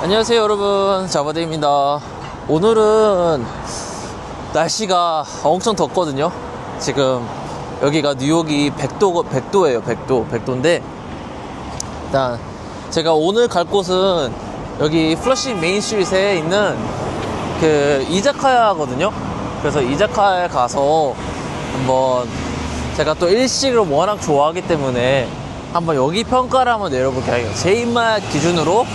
안녕하세요 여러분. 자바데입니다. 오늘은 날씨가 엄청 덥거든요. 지금 여기가 뉴욕이 100도, 100도예요 100도 100도인데. 일단 제가 오늘 갈 곳은 여기 플러싱 메인 스트릿에 있는 그 이자카야거든요. 그래서 이자카야에 가서 한번 제가 또 일식을 워낙 좋아하기 때문에 한번 여기 평가를 한번 내려볼게요. 제 입맛 기준으로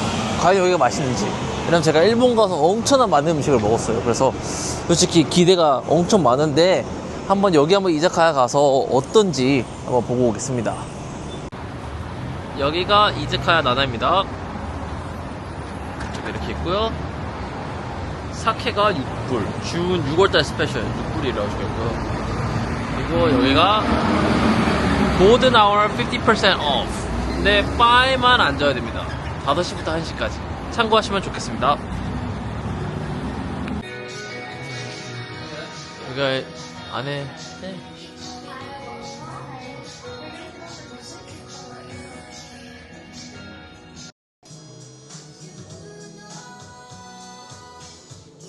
과연 여기가 맛있는지. 왜냐면 제가 일본 가서 엄청난 많은 음식을 먹었어요. 그래서 솔직히 기대가 엄청 많은데 한번 여기 한번 이자카야 가서 어떤지 한번 보고 오겠습니다. 여기가 이자카야 나나입니다. 이쪽에 이렇게 있고요. 사케가 6불. 준 6월달 스페셜 6불이라고 적혀있고요. 그리고 여기가 골든 아워 50% off. 근데 바에만 앉아야 됩니다 5시부터 1시까지 참고하시면 좋겠습니다 여기가 안에 네.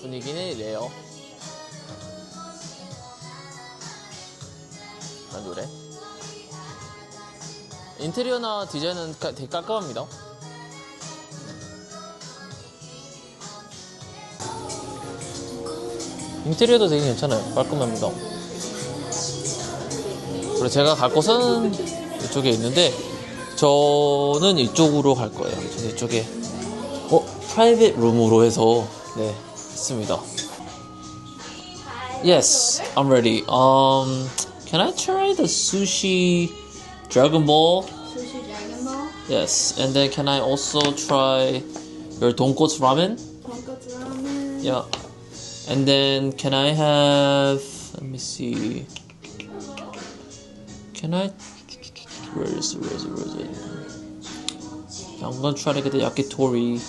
분위기는 이래요 아 노래 인테리어나 디자인은 까- 되게 깔끔합니다. 인테리어도 되게 괜찮아요. 깔끔합니다. 그리고 제가 갈 곳은 이쪽에 있는데 저는 이쪽으로 갈 거예요. 저는 이쪽에 어 프라이빗 룸으로 해서 네 있습니다. Yes, I'm ready. Um, can I try the sushi Dragon Ball? Sushi Dragon Ball, Yes, and then can I also try your tonkotsu ramen? tonkotsu ramen, Yeah. And then can I have let me see. Can I where is it, where is it, where is it? I'm gonna try to get the yakitori.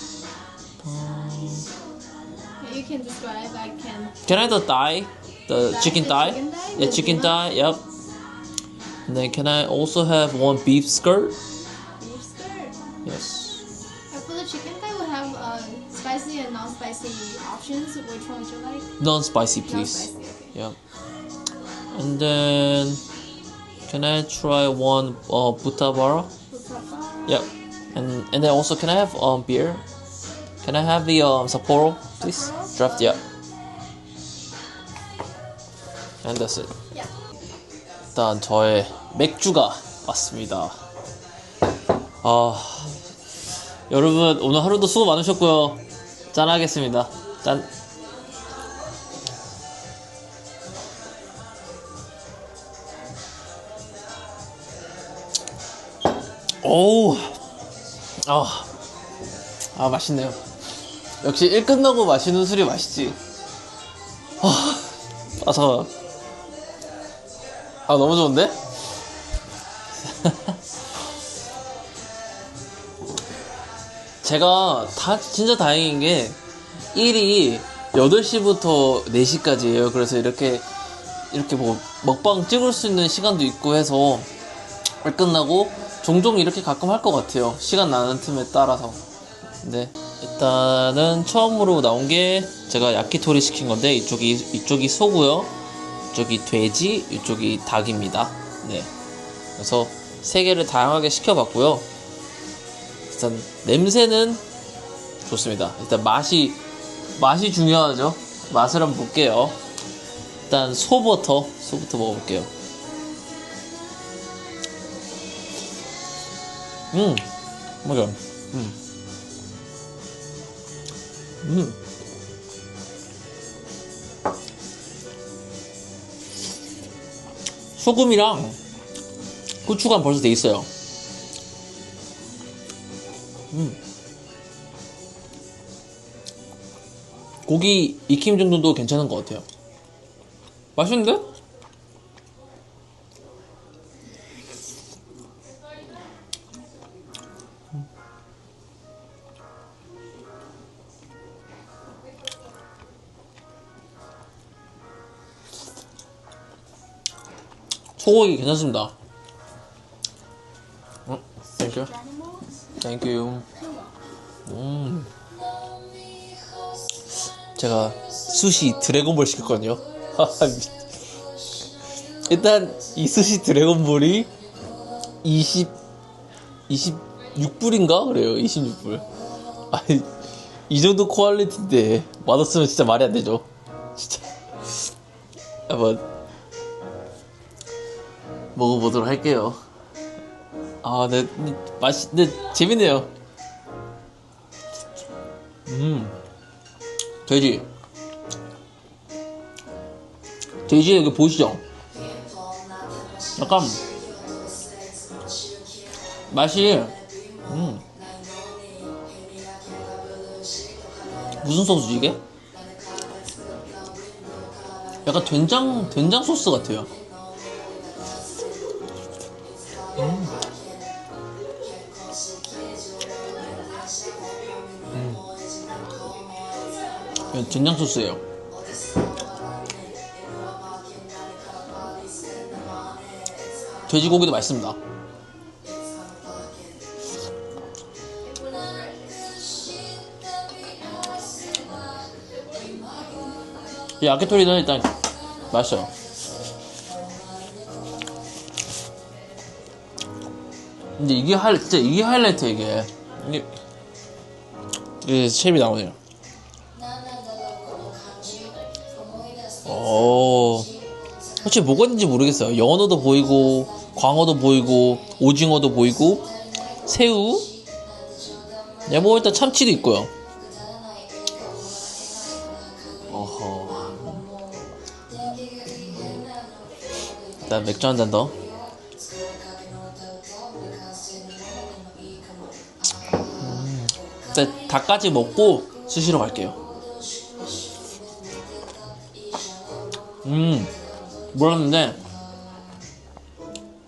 You can describe. I can. Can I have the thigh? The Thigh? chicken The thigh? chicken thigh? Yeah, The chicken thigh, yep. And then can I also have one beef skirt? Non-spicy, please. Yeah. And then can I try one uh, butabara? Yep. And and then also can I have um beer? Can I have the um Sapporo, please? Draft, yeah. And that's it. Yeah. 일단 저의 맥주가 왔습니다. 아 여러분 오늘 하루도 수고 많으셨고요. 짠 하겠습니다. 짠. 오우 아, 아 맛있네요. 역시 일 끝나고 마시는 술이 맛있지. 아, 아 잠깐. 아 너무 좋은데? 제가 다 진짜 다행인 게 일이 8시부터 4시까지예요. 그래서 이렇게 이렇게 뭐 먹방 찍을 수 있는 시간도 있고 해서 일 끝나고 종종 이렇게 가끔 할 것 같아요. 시간 나는 틈에 따라서. 네. 일단은 처음으로 나온 게 제가 야키토리 시킨 건데 이쪽이 이쪽이 소고요. 이쪽이 돼지, 이쪽이 닭입니다. 네. 그래서 세 개를 다양하게 시켜봤고요. 일단 냄새는 좋습니다. 일단 맛이 맛이 중요하죠. 맛을 한번 볼게요. 일단 소부터 소부터 먹어볼게요. 음, 맞아. 음, 음. 소금이랑 고추가 벌써 돼 있어요. 음. 고기 익힘 정도도 괜찮은 것 같아요. 맛있는데? 소고기 괜찮습니다. 어, 땡큐. 땡큐. 음. 제가 수시 드래곤볼 시켰거든요. 일단 이 수시 드래곤볼이 20 26불인가 그래요. 26불. 아니 이 정도 퀄리티인데 맛없으면 진짜 말이 안 되죠. 진짜 한번 먹어보도록 할게요. 아, 네, 맛이, 네, 재밌네요. 음, 돼지. 돼지 여기 보이시죠? 약간 맛이 음 무슨 소스지 이게? 약간 된장 된장 소스 같아요. 이건 된장 소스예요. 돼지고기도 맛있습니다. 이 아케토리는 일단 맛있어요. 근데 이게 할 진짜 이게 하이라이트 이게 이게 이게 쉐입이 나오네요. 혹시 뭐가 있는지 모르겠어요. 연어도 보이고, 광어도 보이고, 오징어도 보이고, 새우, 네, 뭐 일단 참치도 있고요. 어허. 일단 맥주 한 잔 더. 음, 일단 닭까지 먹고 스시로 갈게요. 음, 몰랐는데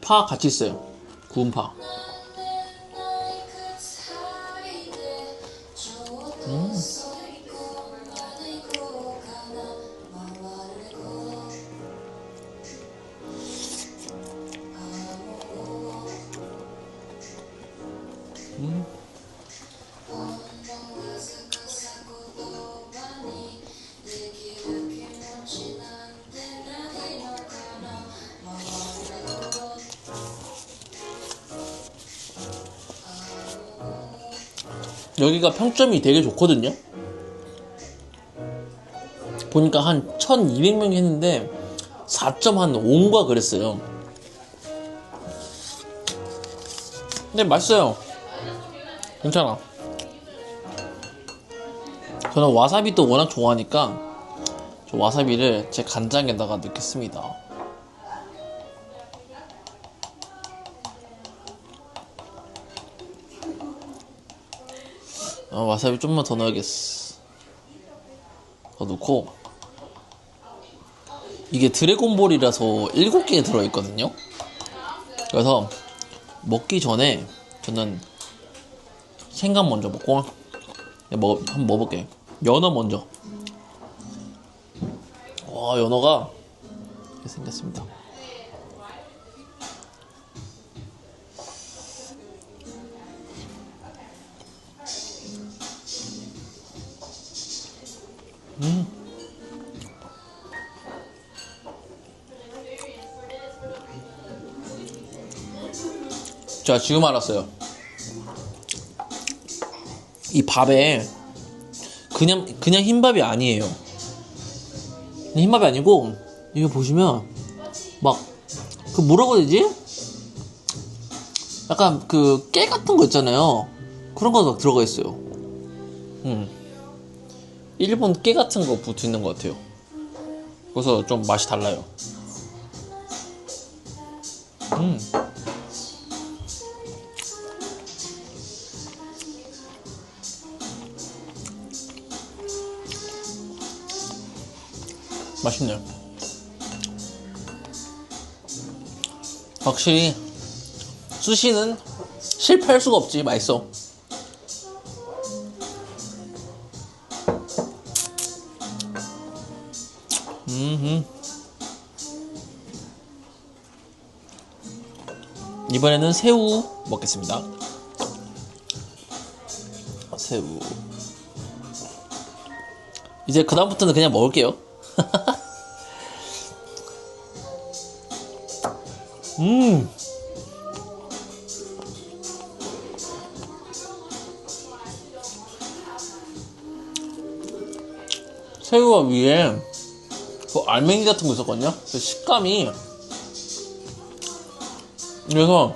파 같이 있어요. 구운 파. 음. 여기가 평점이 되게 좋거든요. 보니까 한 1200명이 했는데 4.5인가 그랬어요. 근데 맛있어요. 괜찮아. 저는 와사비도 워낙 좋아하니까 저 와사비를 제 간장에다가 넣겠습니다. 어, 와사비 좀만 더 넣어야겠어. 더 넣고 이게 드래곤볼이라서 7개 들어있거든요. 그래서 먹기 전에 저는 생강 먼저 먹고 먹, 한번 먹어볼게. 연어 먼저. 와 연어가 생겼습니다. 자 지금 알았어요. 이 밥에 그냥 그냥 흰밥이 아니에요. 흰밥이 아니고 이거 보시면 막 그 뭐라고 해야 되지? 약간 그 깨 같은 거 있잖아요. 그런 거 막 들어가 있어요. 음. 일본 깨 같은 거 붙어 있는 것 같아요. 그래서 좀 맛이 달라요. 음. 맛있네요. 확실히 수시는 실패할 수가 없지 맛있어. 이번에는 새우 먹겠습니다. 새우. 이제 그다음부터는 그냥 먹을게요. 음. 새우가 위에 그 알맹이 같은 거 있었거든요. 그 식감이 그래서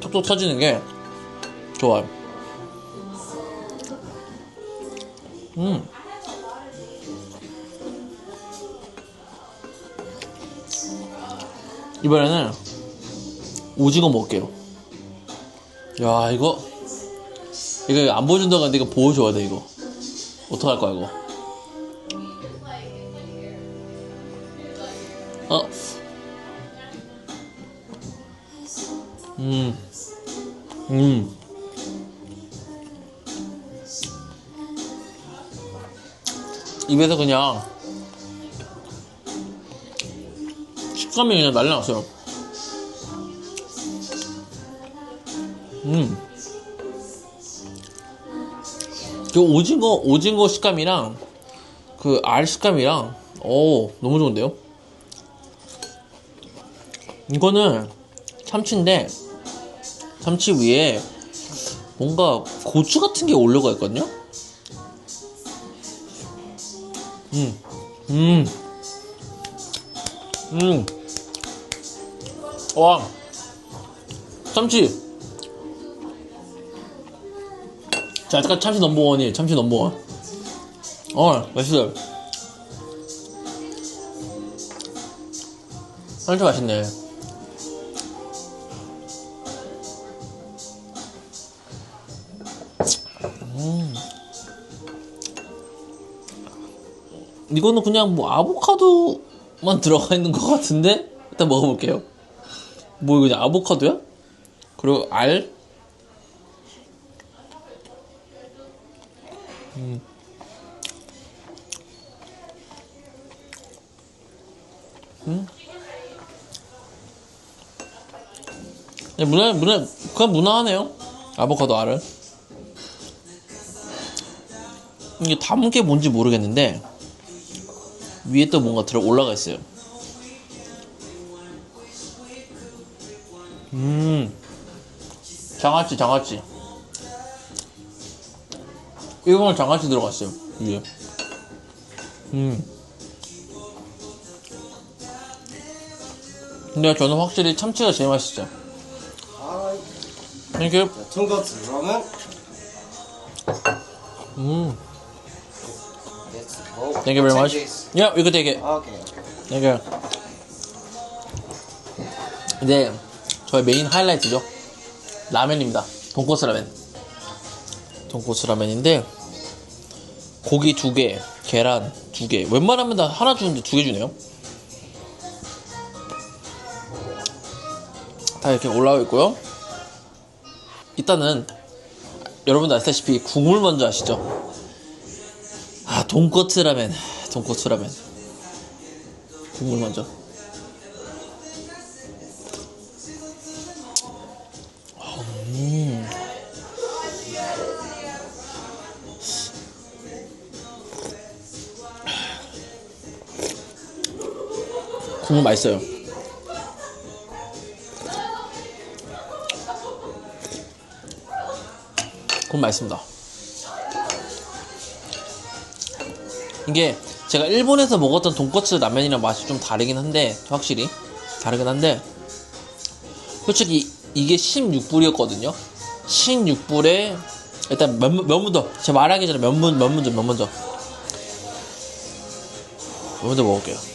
톡톡 터지는 게 좋아요. 음. 이번에는 오징어 먹을게요. 야, 이거, 이거 안 보여준다고 하는데 이거 보여줘야 돼, 이거. 어떡할 거야, 이거. 어. 음. 음. 입에서 그냥 식감이 그냥 났어요. 음. 그 오징어, 오징어 식감이랑 그 알 식감이랑, 오, 너무 좋은데요? 이거는 참치인데, 참치 위에 뭔가 고추 같은 게 올려가 있거든요? 음, 음, 음. 와, 참치. 자, 아까 참치 넘버원이에요. 참치 넘버원. 어, 맛있어요. 참치 맛있네. 이거는 그냥 뭐 아보카도만 들어가 있는 것 같은데 일단 먹어볼게요. 뭐 이거 그냥 아보카도야? 그리고 알? 음. 무난 무난 그냥 무난하네요. 아보카도 알은. 이게 담은 게 뭔지 모르겠는데 위에 또 뭔가 들어 올라가 있어요. 음, 장아찌, 장아찌. 이거는 장아찌 들어갔어요 위에. 음. 근데 저는 확실히 참치가 제일 맛있죠. 아, 이렇게, 통커스 ramen. 음, thank you very much. Yeah, you can take it. Okay, okay. 이게 이제 저의 메인 하이라이트죠 라면입니다 돈코스 라면 돈코스 라면인데 고기 두 개, 계란 두 개. 웬만하면 다 하나 주는데 두 개 주네요. 다 이렇게 올라와 있고요. 일단은 여러분도 아시다시피 국물 먼저 아시죠? 아 돈코츠 라면, 돈코츠 라면. 국물 먼저. 음. 국물 맛있어요. 국물 맛있습니다. 이게 제가 일본에서 먹었던 돈코츠 라면이랑 맛이 좀 다르긴 한데 확실히 다르긴 한데 솔직히 이게 16불이었거든요. 16불에 일단 면, 면 먼저 제가 말하기 전에 면, 면, 면 먼저 면 먼저 면 먼저 먹을게요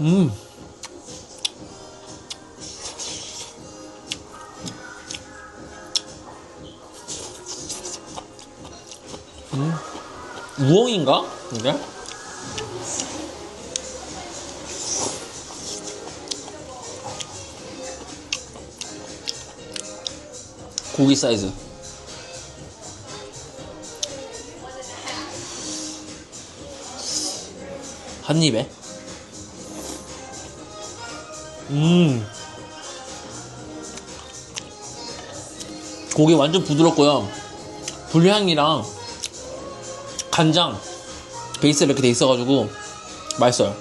음 우엉인가? 이게? 고기 사이즈. 한 입에. 음. 고기 완전 부드럽고요. 불향이랑 간장 베이스 이렇게 돼 있어가지고 맛있어요.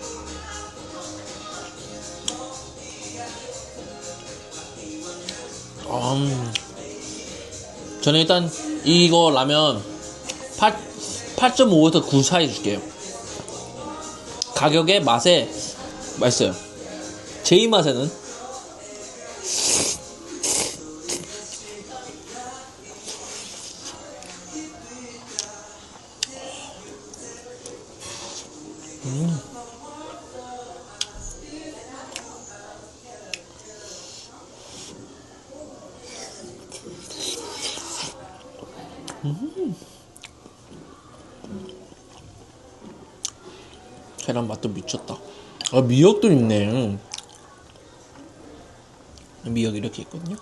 음. 저는 일단 이거 라면 8, 8.5에서 9 사이 줄게요. 가격에 맛에 맛있어요. 제 입맛에는 계란 맛도 미쳤다. 아 미역도 있네. 미역 이렇게 있거든요.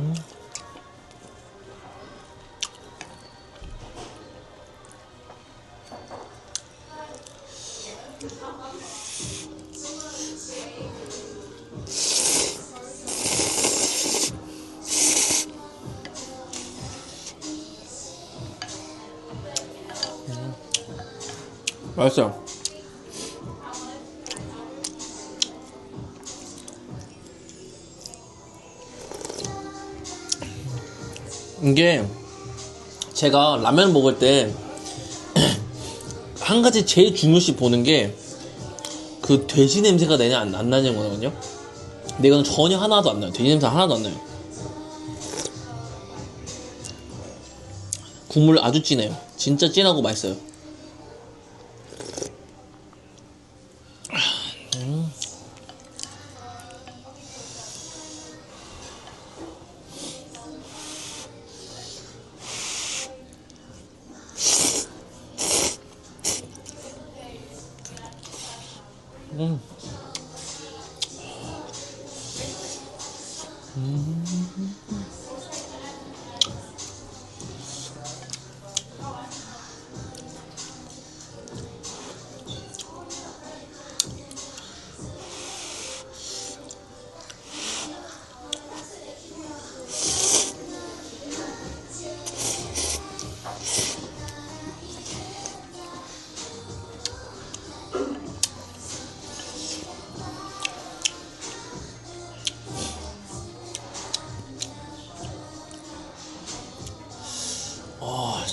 음. 맛있어요. 이게 제가 라면 먹을 때 한 가지 제일 중요시 보는 게 그 돼지 냄새가 나냐 안, 안 나냐는 거거든요. 근데 이거는 전혀 하나도 안 나요. 돼지 냄새 하나도 안 나요. 국물 아주 진해요. 진짜 진하고 맛있어요.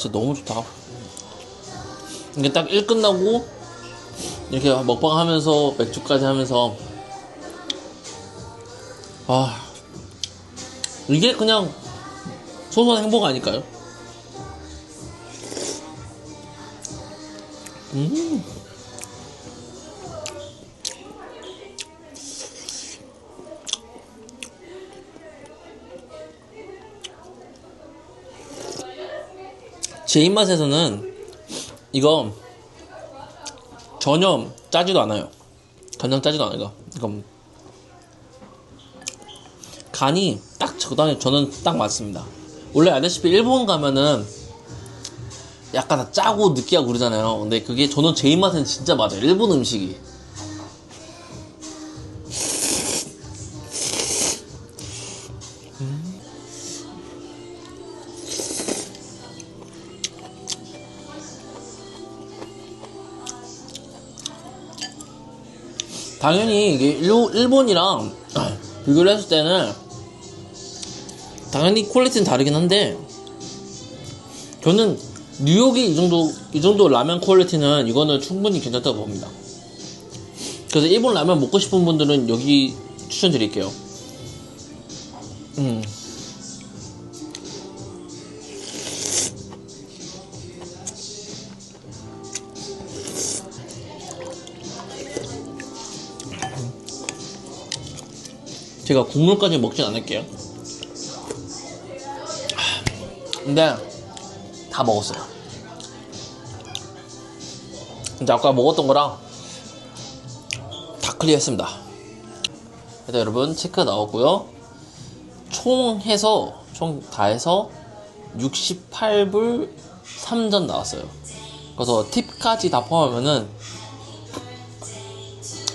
진짜 너무 좋다 이게 딱 일 끝나고 이렇게 먹방 하면서 맥주까지 하면서 아 이게 그냥 소소한 행복 아닐까요? 음 제 입맛에서는 이거 전혀 짜지도 않아요. 간장 짜지도 않아요. 이거. 이건 간이 딱 적당히 저는 딱 맞습니다. 원래 아시다시피 일본 가면은 약간 다 짜고 느끼하고 그러잖아요. 근데 그게 저는 제 입맛에는 진짜 맞아요. 일본 음식이. 당연히 이게 일- 일본이랑 비교를 했을 때는 당연히 퀄리티는 다르긴 한데 저는 뉴욕이 이 정도 이 정도 라면 퀄리티는 이거는 충분히 괜찮다고 봅니다. 그래서 일본 라면 먹고 싶은 분들은 여기 추천드릴게요. 음. 제가 국물까지 먹진 않을게요. 근데 다 먹었어요. 이제 아까 먹었던 거랑 다 클리어했습니다. 일단 여러분 체크 나왔고요. 총 해서 총 다 해서 68불 3전 나왔어요. 그래서 팁까지 다 포함하면은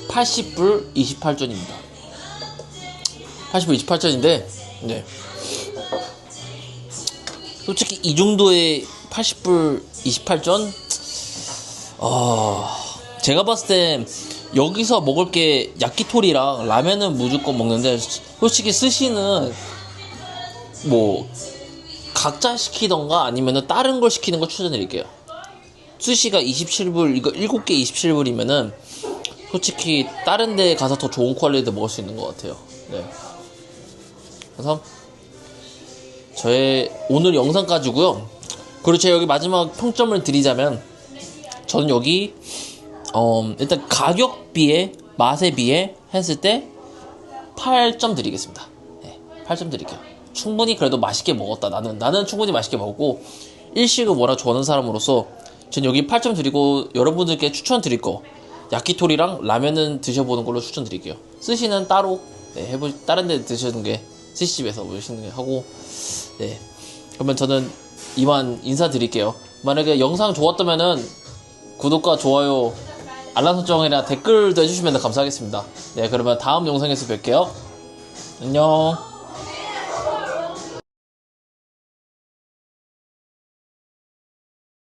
80불 28전입니다. 80불 28전인데, 네. 솔직히 이 정도의 80불 28전, 어, 제가 봤을 땐 여기서 먹을 게 야키토리랑 라면은 무조건 먹는데, 솔직히 스시는 뭐, 각자 시키던가 아니면은 다른 걸 시키는 거 추천드릴게요. 스시가 27불, 이거 7개 27불이면은 솔직히 다른 데 가서 더 좋은 퀄리티 먹을 수 있는 것 같아요. 네. 그래서 저의 오늘 영상 가지고요. 그리고 제가 여기 마지막 평점을 드리자면 저는 여기 어, 일단 가격 비에 맛에 비해 했을 때 8점 드리겠습니다. 네, 8점 드릴게요. 충분히 그래도 맛있게 먹었다. 나는 나는 충분히 맛있게 먹고 일식을 워낙 좋아하는 사람으로서 전 여기 8점 드리고 여러분들께 추천 드릴 거 야키토리랑 라면은 드셔보는 걸로 추천드릴게요. 스시는 따로 네, 해보 다른 데 드시는 게 스시집에서 드시는 게 하고 네 그러면 저는 이만 인사드릴게요. 만약에 영상 좋았다면은 구독과 좋아요 알람 설정이나 댓글도 해주시면 감사하겠습니다. 네 그러면 다음 영상에서 뵐게요. 안녕.